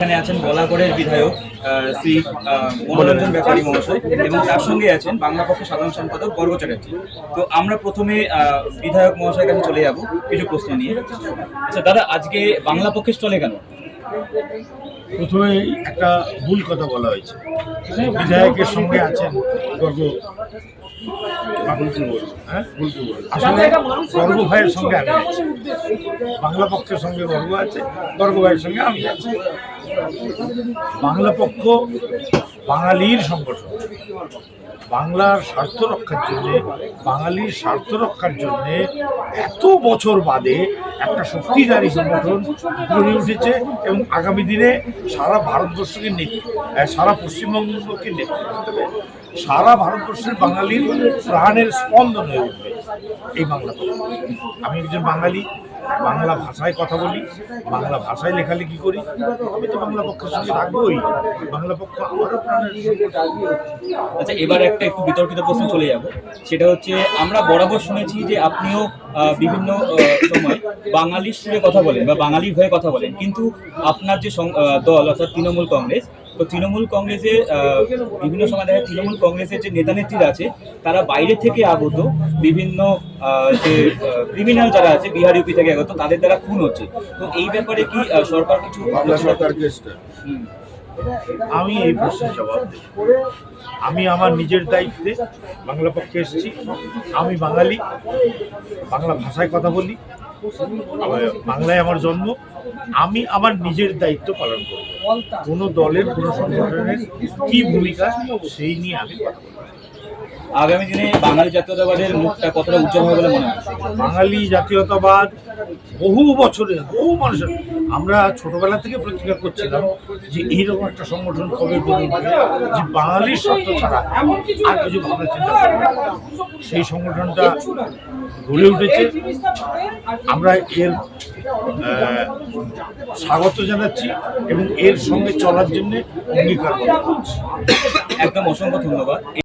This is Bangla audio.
এখানে আছেন বলাগড়ের বিধায়ক শ্রী মনোরঞ্জন ব্যাপারী মহাশয় এবং তার সঙ্গে আছেন বাংলা পক্ষের সাধারণ সম্পাদক বর্গ চ্যাটার্জি। তো আমরা প্রথমে বিধায়ক মহাশয়ের কাছে চলে যাব, কিছু প্রশ্ন নিয়ে। আচ্ছা দাদা, আজকে বাংলা পক্ষের স্টলে কেন? প্রথমে একটা ভুল কথা বলা হয়েছে। বিধায়কের সঙ্গে আছেন ভাইয়ের সঙ্গে আমি বাংলা পক্ষের সঙ্গে গর্ব আছে গর্ব ভাইয়ের সঙ্গে আমি আছি। বাংলা পক্ষ বাঙালির সংগঠন বাংলার স্বার্থ রক্ষার জন্য, বাঙালির স্বার্থ রক্ষার জন্য এত বছর বাদে একটা শক্তিশালী সংগঠন গড়ে উঠেছে এবং আগামী দিনে সারা ভারতবর্ষকে সারা পশ্চিমবঙ্গকে নেতৃত্ব দেবে সারা ভারতবর্ষের বাঙালির প্রাণের স্পন্দন হয়ে উঠবে এই বাংলা। আমি একজন বাঙালি বাংলা ভাষায় কথা বলি, বাংলা ভাষায় লেখালেখি করি। আমি তো বাংলা পক্ষের সঙ্গে থাকবোই বাংলা পক্ষ আমারও প্রাণের আচ্ছা এবার একটা একটু বিতর্কিত প্রশ্ন চলে যাব। সেটা হচ্ছে, আমরা বরাবর শুনেছি যে আপনিও বিভিন্ন সময় বাঙালির সুরে কথা বলেন বা বাঙালির হয়ে কথা বলেন। কিন্তু আপনার যে দল, অর্থাৎ তৃণমূল কংগ্রেস তো তৃণমূল কংগ্রেসের বিভিন্ন সময় দেখা তৃণমূল কংগ্রেসের যে নেতা নেত্রীরা আছে তারা বাইরে থেকে আগত বিভিন্ন যে ক্রিমিনাল যারা আছে বিহার ইউপি থেকে আগত তাদের দ্বারা খুন হচ্ছে তো এই ব্যাপারে কি সরকার কিছু সরকার। আমি এই প্রশ্নের জবাব দেব। আমি আমার নিজের দায়িত্বে বাংলা পক্ষে এসেছি। আমি বাঙালি বাংলা ভাষায় কথা বলি বাংলায় আমার জন্ম। আমি আমার নিজের দায়িত্ব পালন করব। কোনো দলের কোনো সংগঠনের কি ভূমিকা সেই নিয়ে আমি কথা বলব। আগামী দিনে বাঙালি জাতীয়তাবাদের মুখটা কতটা উজ্জ্বল হবে বলে মনে হয়? বাঙালি জাতীয়তাবাদ বহু বছরে, বহু মানুষের, আমরা ছোটবেলা থেকে প্রতিজ্ঞা করছিলাম যে এইরকম একটা সংগঠন কবে গড়ে উঠবে, যে বাঙালির স্বার্থ ছাড়া আর কিছু ভাবনা চিন্তা সেই সংগঠনটা গড়ে উঠেছে। আমরা এর স্বাগত জানাচ্ছি এবং এর সঙ্গে চলার জন্য অঙ্গীকার করছি। একদম অসংখ্য ধন্যবাদ।